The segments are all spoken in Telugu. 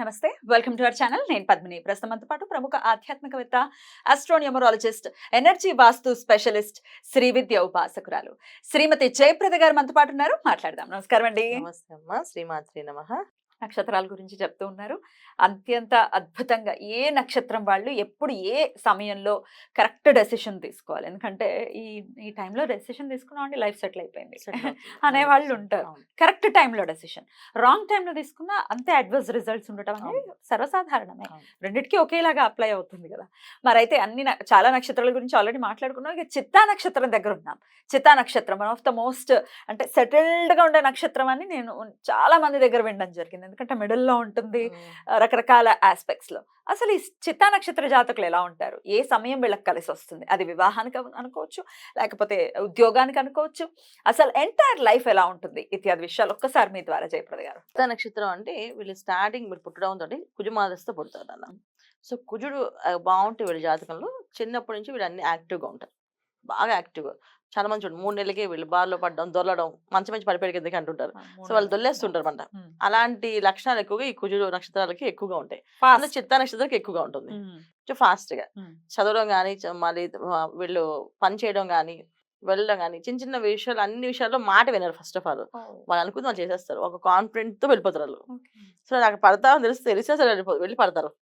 నమస్తే. వెల్కమ్ టు అవర్ ఛానల్ నేను పద్మిని. ప్రస్తుతం పాటు ప్రముఖ ఆధ్యాత్మికవేత్త astronumerologist energy vastu specialist Shri విద్య ఉపాసకురాలు శ్రీమతి జయప్రద గారు మనతో పాటు ఉన్నారు. మాట్లాడదాం. నమస్కారం అండి. నమస్తే అమ్మ. శ్రీమాత్రి నమ. నక్షత్రాల గురించి చెప్తూ ఉన్నారు. అత్యంత అద్భుతంగా ఏ నక్షత్రం వాళ్ళు ఎప్పుడు ఏ సమయంలో కరెక్ట్ డెసిషన్ తీసుకోవాలి. ఎందుకంటే ఈ ఈ టైంలో డెసిషన్ తీసుకున్నాం లైఫ్ సెటిల్ అయిపోయింది. అనేవాళ్ళు ఉంటారు. కరెక్ట్ టైంలో డెసిషన్. రాంగ్ టైంలో తీసుకున్నా అంతే అడ్వర్స్ రిజల్ట్స్ ఉండటం అనేది. సర్వసాధారణమే. రెండిటికి ఒకేలాగా అప్లై అవుతుంది కదా. మరి అయితే అన్ని చాలా నక్షత్రాల గురించి ఆల్రెడీ మాట్లాడుకున్నాం. ఇక చిత్తా నక్షత్రం దగ్గర ఉన్నాం. చిత్తా నక్షత్రం వన్ ఆఫ్ ద మోస్ట్ అంటే సెటిల్డ్గా ఉండే నక్షత్రం అని నేను చాలా మంది దగ్గర వినడం జరిగింది. ఎందుకంటే middle లో ఉంటుంది రకరకాల ఆస్పెక్ట్స్లో. అసలు ఈ చిత్తా నక్షత్ర జాతకులు ఎలా ఉంటారు? ఏ సమయం వీళ్ళకి కలిసి వస్తుంది? అది వివాహానికి అను- అనుకోవచ్చు లేకపోతే ఉద్యోగానికి అనుకోవచ్చు. అసలు ఎంటైర్ లైఫ్ ఎలా ఉంటుంది? ఇత్యాది విషయాలు ఒక్కసారి మీ ద్వారా జయప్రద గారు. ఉత్త నక్షత్రం అంటే వీళ్ళు స్టార్టింగ్ మీరు పుట్టడం తోటి కుజుమాదస్తో పుడతారు అన్న సో కుజుడు బాగుంటే వీళ్ళ జాతకంలో చిన్నప్పటి నుంచి వీళ్ళు అన్ని యాక్టివ్గా ఉంటారు. బాగా యాక్టివ్గా చాలా మంది చూడండి మూడు నెలలకే వీళ్ళు బార్లో పడడం దొరలడం మంచి మంచి పడిపోయి కిందకి అంటుంటారు? సో వాళ్ళు దొల్లేస్తుంటారు అనమాట. అలాంటి లక్షణాలు ఎక్కువగా ఈ కుజుడు నక్షత్రాలకి ఎక్కువగా ఉంటాయి. చిత్తా నక్షత్రాలకి ఎక్కువగా ఉంటుంది. కొంచెం ఫాస్ట్గా. చదవడం కానీ మళ్ళీ వీళ్ళు పని చేయడం కానీ వెళ్ళడం కానీ చిన్న చిన్న విషయాలు అన్ని విషయాల్లో మాట వినరు ఫస్ట్ ఆఫ్ ఆల్. వాళ్ళు అనుకుంది వాళ్ళు చేసేస్తారు. ఒక కాన్ఫిడెంట్తో వెళ్ళిపోతారు వాళ్ళు. సో నాకు పడతా అని తెలిసి తెలిసి వెళ్ళిపో- వెళ్ళి పడతారు.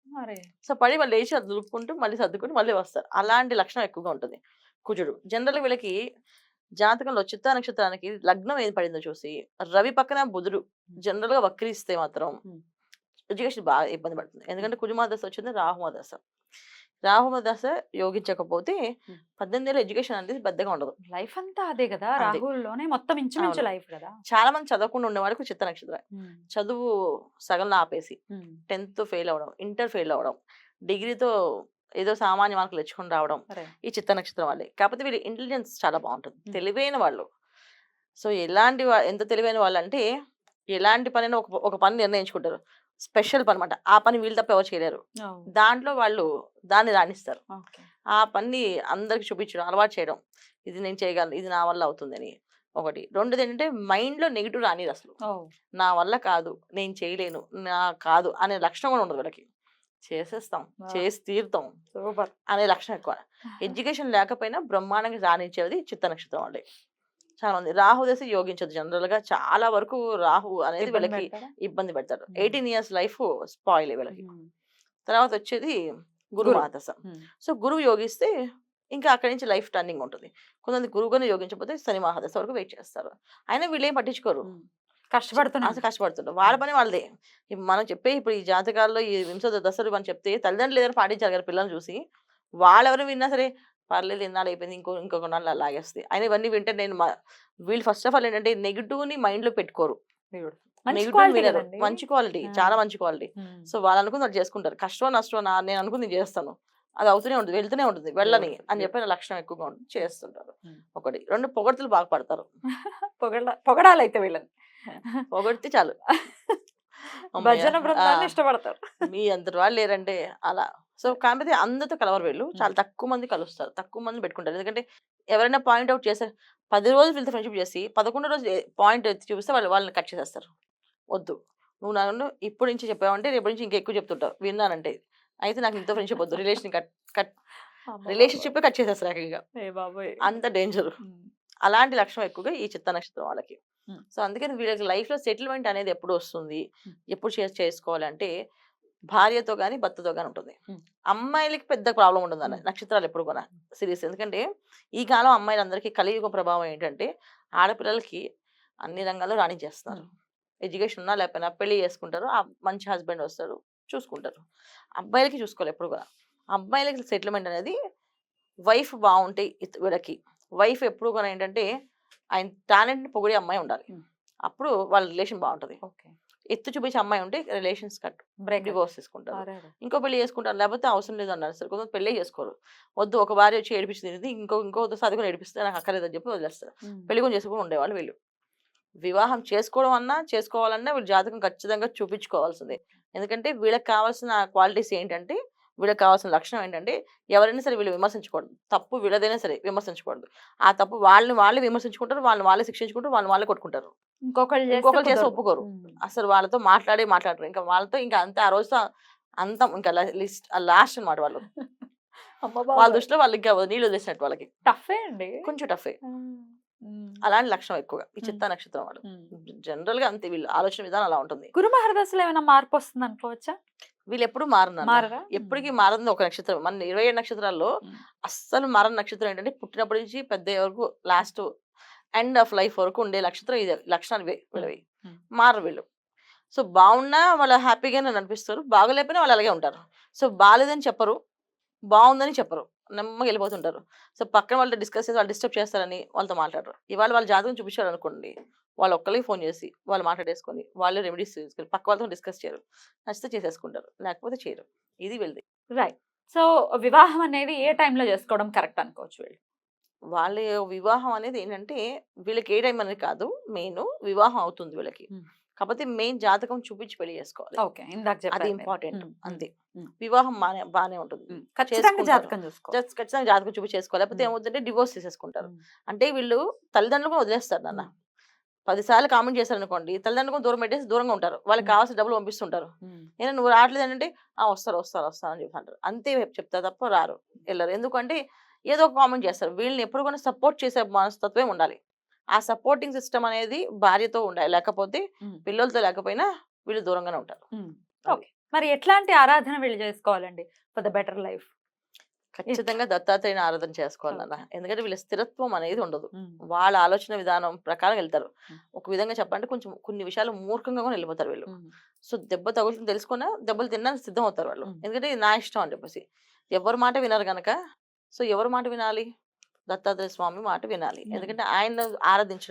సో పడి వాళ్ళు లేచి దులుపుకుంటూ మళ్ళీ సర్దుకుంటూ మళ్ళీ వస్తారు. అలాంటి లక్షణం ఎక్కువగా ఉంటుంది. కుజుడు జనరల్ వీళ్ళకి జాతకంలో చిత్తా నక్షత్రానికి లగ్నం ఏది పడిందో చూసి రవి పక్కన బుధుడు జనరల్గా వక్రిస్తే మాత్రం. ఎడ్యుకేషన్ బాగా ఇబ్బంది పడుతుంది ఎందుకంటే కుజుమా దశ వచ్చింది రాహుమ దశ రాహుమ దశ యోగించకపోతే. పద్దెనిమిది ఏళ్ళ ఎడ్యుకేషన్ అనేది పెద్దగా ఉండదు లైఫ్ అంతా అదే కదా. రాహుల్లోనే మొత్తం ఇంచుమించు. లైఫ్ కదా చాలా మంది చదవకుండా ఉండే వాళ్ళకి చిత్త నక్షత్రం. చదువు సగంలో ఆపేసి. టెన్త్ ఫెయిల్ అవ్వడం ఇంటర్ ఫెయిల్ అవ్వడం డిగ్రీతో ఏదో సామాన్య మార్కులు తెచ్చుకొని రావడం. ఈ చిత్త నక్షత్రం వాళ్ళే కాకపోతే వీళ్ళ ఇంటెలిజెన్స్ చాలా బాగుంటుంది. తెలివైన వాళ్ళు సో ఎలాంటి ఎంత తెలివైన వాళ్ళు అంటే ఎలాంటి పని ఒక ఒక పని నిర్ణయించుకుంటారు స్పెషల్ పని అనమాట ఆ పని వీళ్ళు తప్ప ఎవరు చేయలేరు. దాంట్లో వాళ్ళు దాన్ని రాణిస్తారు. ఆ పని అందరికి చూపించడం అలవాటు చేయడం ఇది నేను చేయగలను ఇది నా వల్ల అవుతుందని ఒకటి రెండోది ఏంటంటే మైండ్లో నెగిటివ్ రానిది అసలు. నా వల్ల కాదు నేను చేయలేను నా కాదు అనే లక్షణం కూడా ఉండదు వీళ్ళకి చేసేస్తాం. చేసి తీరుతాం. Super. అనే లక్షణం ఎక్కువ. ఎడ్యుకేషన్ లేకపోయినా బ్రహ్మాండంగా రాణించేది చిత్త నక్షత్రం వాళ్ళే చాలా మంది రాహు దశ యోగించదు. జనరల్గా చాలా వరకు రాహు అనేది వీళ్ళకి? ఇబ్బంది పెడతారు. ఎయిటీన్ ఇయర్స్ లైఫ్ స్పాయిల్ వీళ్ళకి. తర్వాత వచ్చేది గురు ఉమ్. సో గురువు యోగిస్తే ఇంకా అక్కడి నుంచి లైఫ్ టర్నింగ్ ఉంటుంది. కొంతమంది గురువుగానే యోగించకపోతే శని మహాదశ వరకు వెయిట్ చేస్తారు. అయినా వీళ్ళు ఏం పట్టించుకోరు. ఉమ్. కష్టపడుతున్నా. అసలు కష్టపడుతుంటారు వాళ్ళ పని వాళ్ళదే. మనం చెప్పే ఇప్పుడు ఈ జాతకాల్లో ఈ వింశ దశలు మనం చెప్తే తల్లిదండ్రులు ఏదైనా పాటించారు కదా పిల్లల్ని చూసి. వాళ్ళెవరు విన్నా సరే పర్లేదు ఇన్నాళ్ళు అయిపోయింది ఇంకో ఇంకొక నాళ్ళు లాగేస్తుంది అయినా ఇవన్నీ వింటే నేను వీళ్ళు ఫస్ట్ ఆఫ్ ఆల్ ఏంటంటే నెగిటివ్ని మైండ్లో పెట్టుకోరు. మంచి నెగిటివ్ quality వినరు. కదండి. మంచి క్వాలిటీ. చాలా మంచి క్వాలిటీ. సో వాళ్ళు అనుకుని వాళ్ళు చేసుకుంటారు. కష్టం నష్టం నా నేను అనుకుని నేను చేస్తాను. అది అవుతూనే ఉంటుంది వెళ్తూనే ఉంటుంది వెళ్ళని అని చెప్పిన లక్షణం ఎక్కువగా ఉంటుంది చేస్తుంటారు. ఒకటి. రెండు పొగడ్తలు బాగా పడతారు. పొగడ పొగడాలైతే వీళ్ళని. పొగడితే చాలు. భజన బృందాన్ని. ఇష్టపడతారు. మీ అంతటి వాళ్ళు లేరంటే అలా. సో కాకపోతే అందరితో కలవరు వీళ్ళు. చాలా తక్కువ మంది కలుస్తారు. తక్కువ మంది పెట్టుకుంటారు. ఎందుకంటే ఎవరైనా పాయింట్ అవుట్ చేస్తారు పది రోజులు వీళ్ళతో ఫ్రెండ్షిప్ చేసి పదకొండో రోజు పాయింట్ చూపిస్తే వాళ్ళు వాళ్ళని కట్ చేసేస్తారు. వద్దు. నువ్వు నన్ను ఇప్పుడు నుంచి చెప్పావంటే రేపు నుంచి ఇంకా ఎక్కువ చెప్తుంటావు. విన్నానంటే. అయితే నాకు ఇంత ఫ్రెండ్షిప్ వద్దు. Relation cut cut relationship cut చేసేస్తారు ఏకంగా. అంత డేంజర్. అలాంటి లక్షణం ఎక్కువగా ఈ చిత్త నక్షత్రం వాళ్ళకి. సో అందుకని వీళ్ళకి లైఫ్లో సెటిల్మెంట్ అనేది ఎప్పుడు వస్తుంది. ఎప్పుడు చేసుకోవాలంటే భార్యతో కానీ భర్తతో కానీ ఉంటుంది. అమ్మాయిలకి పెద్ద ప్రాబ్లం ఉంటుంది అన్న. నక్షత్రాలు ఎప్పుడు కూడా సిరీస్ ఎందుకంటే ఈ కాలం అమ్మాయిలందరికీ కలియుగ ప్రభావం ఏంటంటే ఆడపిల్లలకి అన్ని రంగాల్లో రాణించేస్తున్నారు. ఎడ్యుకేషన్ ఉన్నా లేకపోయినా పెళ్ళి చేసుకుంటారు. మంచి హస్బెండ్ వస్తారు చూసుకుంటారు. అబ్బాయిలకి చూసుకోవాలి ఎప్పుడు కూడా. అబ్బాయిలకి సెటిల్మెంట్ అనేది వైఫ్ బాగుంటే ఇత- వీళ్ళకి. వైఫ్ ఎప్పుడు కూడా ఏంటంటే ఆయన టాలెంట్ని పొగిడే అమ్మాయి ఉండాలి. అప్పుడు వాళ్ళ రిలేషన్ బాగుంటుంది. ఓకే. ఎత్తు చూపించే అమ్మాయి ఉంటే రిలేషన్స్ కట్ బ్రేక్ డివోర్స్ తీసుకుంటారు. ఇంకో పెళ్ళి చేసుకుంటారు. లేకపోతే అవసరం లేదు అన్నారు సరే కొంతమంది పెళ్ళే చేసుకోరు. వద్దు ఒక భార్య వచ్చి ఏడిపిస్తుంది ఇంకో ఇంకో చదువుకుని ఏడిపిస్తే నాకు అక్కర్లేదని చెప్పి వదిలేస్తారు. పెళ్ళి కొని చేసుకుని ఉండేవాళ్ళు వీళ్ళు. వివాహం చేసుకోవడం అన్నా చేసుకోవాలన్నా వీళ్ళు జాతకం ఖచ్చితంగా చూపించుకోవాల్సిందే. ఎందుకంటే వీళ్ళకి కావాల్సిన క్వాలిటీస్ ఏంటంటే వీళ్ళకి కావాల్సిన లక్షణం ఏంటంటే ఎవరైనా సరే వీళ్ళు విమర్శించకూడదు తప్పు వీళ్ళదైనా సరే విమర్శించకూడదు ఆ తప్పు వాళ్ళని వాళ్ళే విమర్శించుకుంటారు వాళ్ళని వాళ్ళే శిక్షించుకుంటారు వాళ్ళని వాళ్ళే కొట్టుకుంటారు. ఇంకొకరు చేస్తే కుదరదు. ఒప్పుకోరు. అసలు వాళ్ళతో మాట్లాడే మాట్లాడరు. ఇంకా వాళ్ళతో ఇంకా అంతే ఆ రోజుతో అంతం ఇంకా లిస్ట్ లాస్ట్ అన్నమాట వాళ్ళు. వాళ్ళ. దృష్టిలో వాళ్ళు ఇంకా నీళ్ళు వదిలేసినట్టు వాళ్ళకి. టఫే అండి. కొంచెం టఫే. అలాంటి లక్షణం ఎక్కువగా. ఈ. చిత్తా నక్షత్రం వాళ్ళు. జనరల్గా అంతే వీళ్ళు ఆలోచన విధానం అలా ఉంటుంది. గురు మహర్దశలో ఏమైనా మార్పు వస్తుంది అనుకోవచ్చా వీళ్ళు ఎప్పుడు మారన్నారు ఎప్పటికీ మారదు ఒక నక్షత్రం. మన ఇరవై ఏడు నక్షత్రాల్లో. అస్సలు మారని నక్షత్రం ఏంటంటే పుట్టినప్పటి నుంచి పెద్ద వరకు లాస్ట్ ఎండ్ ఆఫ్ లైఫ్ వరకు ఉండే నక్షత్రం ఇదే. లక్షణాలు వీళ్ళవి. మారరు వీళ్ళు. సో బాగున్నా వాళ్ళు హ్యాపీగానే అనిపిస్తారు. బాగలేకపోయినా వాళ్ళు అలాగే ఉంటారు. సో బాగాలేదని చెప్పరు. బాగుందని చెప్పరు. నెమ్మగా వెళ్ళిపోతుంటారు. సో పక్కన వాళ్ళతో డిస్కస్ చేసి వాళ్ళు డిస్టర్బ్ చేస్తారని వాళ్ళతో మాట్లాడరు. ఇవాళ వాళ్ళ జాతకం చూపించారు అనుకోండి వాళ్ళు ఒక్కరికి ఫోన్ చేసి వాళ్ళు మాట్లాడేసుకొని వాళ్ళు రెమెడీస్ తీసుకొని పక్క వాళ్ళతో డిస్కస్ చేయరు. నచ్చితే చేసేసుకుంటారు లేకపోతే చేయరు. ఇది వీళ్ళది. రైట్. సో వివాహం అనేది ఏ టైంలో చేసుకోవడం కరెక్ట్ అనుకోవచ్చు వీళ్ళు? వాళ్ళ వివాహం అనేది ఏంటంటే వీళ్ళకి ఏ టైం అనేది కాదు మెయిన్ వివాహం అవుతుంది వీళ్ళకి. కాకపోతే మెయిన్ జాతకం చూపించి పెళ్ళి చేసుకోవాలి. అది. ఇంపార్టెంట్. అంతే. వివాహం బానే బానే ఉంటుంది. ఖచ్చితంగా. జాతకం చూపించి చేసుకోవాలి. లేకపోతే ఉమ్. ఏమవుతుందంటే డివోర్స్ చేసేసుకుంటారు. అంటే వీళ్ళు తల్లిదండ్రులు కూడా వదిలేస్తారు నాన్న. పదిసార్లు కామెంట్ చేశారు అనుకోండి తల్లిదండ్రులు కూడా దూరం పెట్టేసి దూరంగా ఉంటారు. వాళ్ళకి. కావాల్సిన డబ్బులు పంపిస్తుంటారు. నేను నువ్వు రావట్లేదు అంటే ఆ వస్తారు వస్తారు వస్తారు అని చెప్పి అంటారు. అంతే చెప్తా తప్ప రారు వెళ్ళరు. ఎందుకంటే ఏదో ఒక కామెంట్ చేస్తారు. వీళ్ళని ఎప్పుడు కూడా సపోర్ట్ చేసే మనస్తత్వమే ఉండాలి. ఆ సపోర్టింగ్ సిస్టమ్ అనేది భార్యతో ఉండాలి. లేకపోతే. పిల్లలతో లేకపోయినా వీళ్ళు దూరంగానే ఉంటారు. ఓకే. మరి ఎట్లాంటి ఆరాధన వీళ్ళు చేసుకోవాలండి? For the better life. ఖచ్చితంగా దత్తాత్రేయుని ఆరాధన చేసుకోవాలి నాన్న. ఎందుకంటే వీళ్ళ స్థిరత్వం అనేది ఉండదు. వాళ్ళ ఆలోచన విధానం ప్రకారం వెళ్తారు. ఒక విధంగా చెప్పాలంటే కొంచెం కొన్ని విషయాలు మూర్ఖంగా కూడా వెళ్ళిపోతారు వీళ్ళు. సో దెబ్బ తగులుతుంది తెలుసుకున్నా దెబ్బలు తినడానికి సిద్ధం అవుతారు వాళ్ళు. ఎందుకంటే ఇది నా ఇష్టం అని చెప్పేసి ఎవరి మాట వినరు గనక సో ఎవరి మాట వినాలి దత్తాత్రేయ స్వామి మాట వినాలి. ఎందుకంటే ఆయన ఆరాధించడం